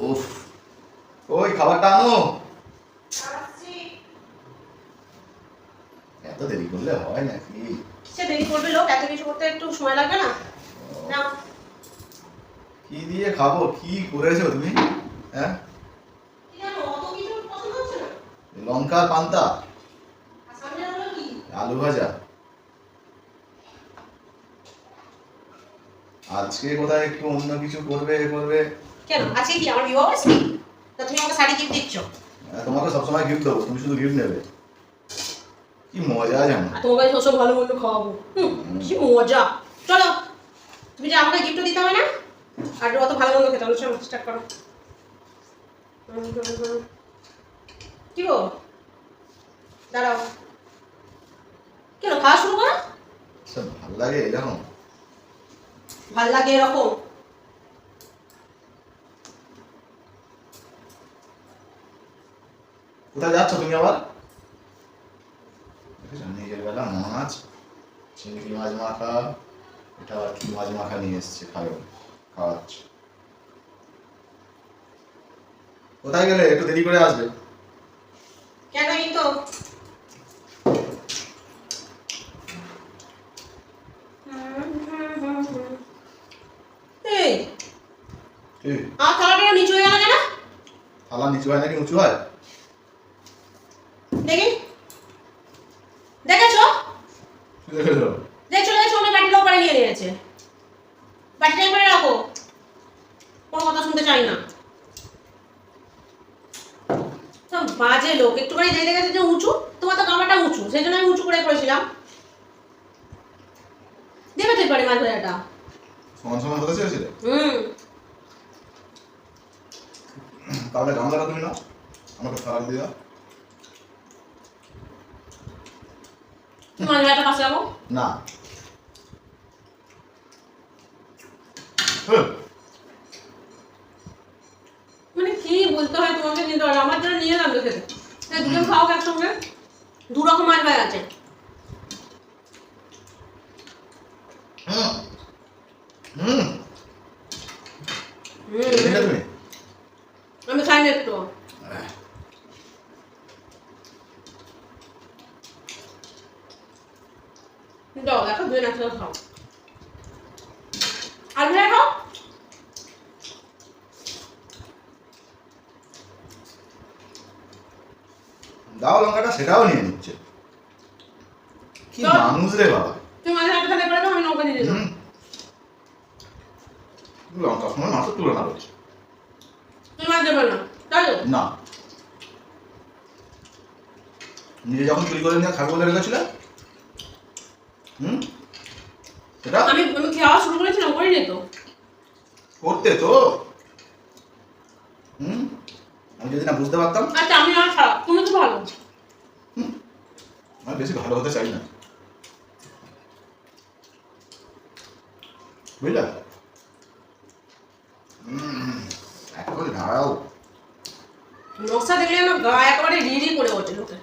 উফ। ওই খাবারটা আনো। এত দেরি করলে হয় নাকি? সে দেরি করবে লোক? এত কিছু করতে একটু সময় লাগবে না? নাও। কি দিয়ে খাব? কি করেছ তুমি? হ্যাঁ? লঙ্কা পান্তা। আলু ভাজা। আজকে কোথায় একটু অন্য কিছু করবে করবে? কেন? আজকে কি আমার বিবাহ আছে তা তুমি আমাকে শাড়ি গিফট দিচ্ছ? হ্যাঁ, তোমাকে সবসময় গিফট দেবো তুমি শুধু গিফট নেবে। কি মজা জানো তোমাকে সব ভালো মন্দ খাওয়াবো। কি মজা। চলো তুমি যে আমাকে গিফট দিতে হবে না? আর অত ভালো মন্দ খেতে হবে চলো স্টার্ট করো। কি গো? দাঁড়াও। কেন খাওয়া শুরু করো? সব ভালো লাগে এরকম? ভালো লাগে এরকম? কোথায় যাচ্ছ তুমি আবার? নিজের বেলা মাছ চিংড়ি মাছ মাখা। এটা কি মাছ মাখা নিয়ে এসছে খাবে খাওয়াচ্ছে। কোথায় গেলে? একটু দেরি করে আসবে। কেন এই তো থালাটা নিচু হয়ে গেল কেন? থালা নিচু হয় নাকি উঁচু হয় দেখি দেখেছ দেখেছ দেখছ দেখছ ওটা বাটিটা উপরে নিয়ে নিয়েছে বাটিটা উপরে রাখো। কোনো কথা শুনতে চাই না। সব বাজে লোক। একটুখানি দেখে গেছে যে উঁচু? তোমার তো কামাটা উঁচু সেই জন্য আমি উঁচু করে করেছিলাম। দেবে তো এবারে মাছ ভাজাটা সমান সমান হতে চেয়েছিলে হুম। তাহলে গামলাটা তুমি নাও। আমাকে খারাপ দিয়ে দাও। তুমি মাছ পাশে রাখো। না। হ্যাঁ, মানে কি বলতে হয় তোমাকে আর আমার জন্য নিয়ে তো খেতে দুজন খাও একসঙ্গে। দু রকম মাছ ভাজা আছে। আমি খাই না একটু দাও দেখো খাও আর খাও দাও লঙ্কাটা সেটাও নিয়ে নিচ্ছে। কি। মানুষ রে বাবা। তুমি মাঝে হাতে খাতে আমি নৌকা দিয়ে দিলাম হুম। লঙ্কার সময় মাছের তুলনা করছে। তুমি মাছ দেবে না। নিজে যখন চুরি করে নিয়ে খাবে বলে রেখেছিল হুম? সেটা আমি আমি খাওয়া শুরু করেছিলাম করিনি তো। করতে তো। হুম? আমি যদি না বুঝতে পারতাম। আচ্ছা আমি আর খারাপ তুমি তো ভালো। আমি বেশি ভালো হতে চাই না। বুঝলা? হুম, এখন দাঁড়াও। নকশা দেখলে আমার গা একেবারে রিড়ি করে ওঠে। লোকে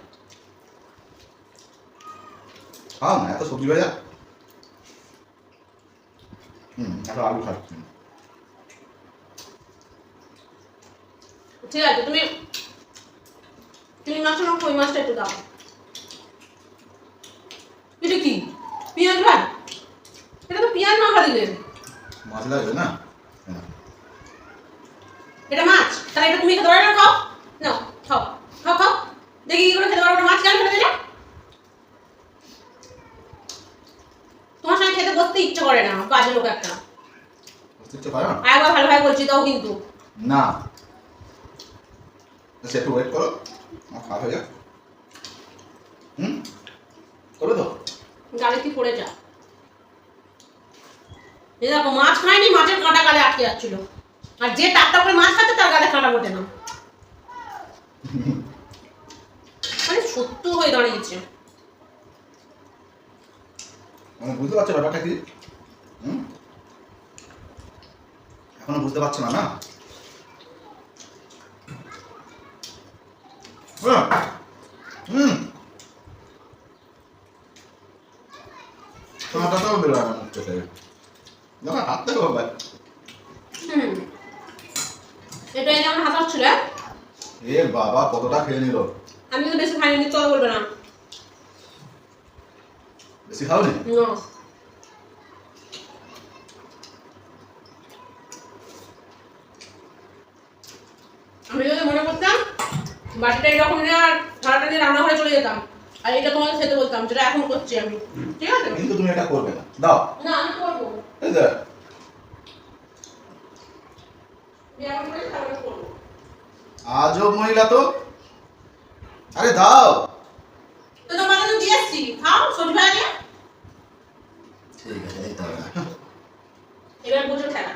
খাও না এত সবজি ভাজা হুম এত আলু খাচ্ছি ঠিক আছে তুমি তুমি মাছটা না কই মাছটা একটু দাও এটা কি পেঁয়াজ ভাত এটা তো পেঁয়াজ মাখা দিলেন মাছ লাগবে না। এটা মাছ তাহলে এটা তুমি খেতে পারো না খাও নাও খাও খাও খাও দেখি কি করে খেতে পারো মাছ কেন ফেলে দিলে তোমার সঙ্গে খেতে বসতে ইচ্ছে করে না বাজে লোক একটা। পারো না? একবার বলছি তাও কিন্তু। না। আচ্ছা একটু ওয়েট করো। আমার খাওয়া হয়ে যাক। হুম? করবে তো? গাড়ি কি পড়ে যা। এই দেখো মাছ খায়নি মাছের কাঁটা গালে আটকে যাচ্ছিল। আর যে টাপটা করে মাছ খাচ্ছে তার গালে কাঁটা ওঠে না। মানে সত্য হয়ে দাঁড়িয়েছে। মানে বুঝতে পারছ ব্যাপারটা কি? হুম? এখনও বুঝতে পারছ না না? হ্যাঁ। হুম। কাঁটাটাও বেরোয় না মুখ থেকে যখন হাত থেকে হবে হুম। এটা এই আমার হাত ছিল এ বাবা কতটা খেয়ে নিল? আমি কিন্তু বেশি খাইনি কথা বলবে না। বেশি খাওনি না আমি যদি মনে করতাম বাটিটা এরকম নিয়ে আর থালাটা নিয়ে রান্নাঘরে চলে যেতাম আর এটা তোমাকে খেতে বলতাম যেটা এখন করছি আমি। ঠিক আছে? কিন্তু তুমি এটা করবে না। দাও। না আমি করব। এই দেখ আজব মহিলা তো। আরে দাও। তো তোমাকে তো দিয়ে এসছি খাও সবজি ভাজা ঠিক আছে এবার বুঝো খেলা।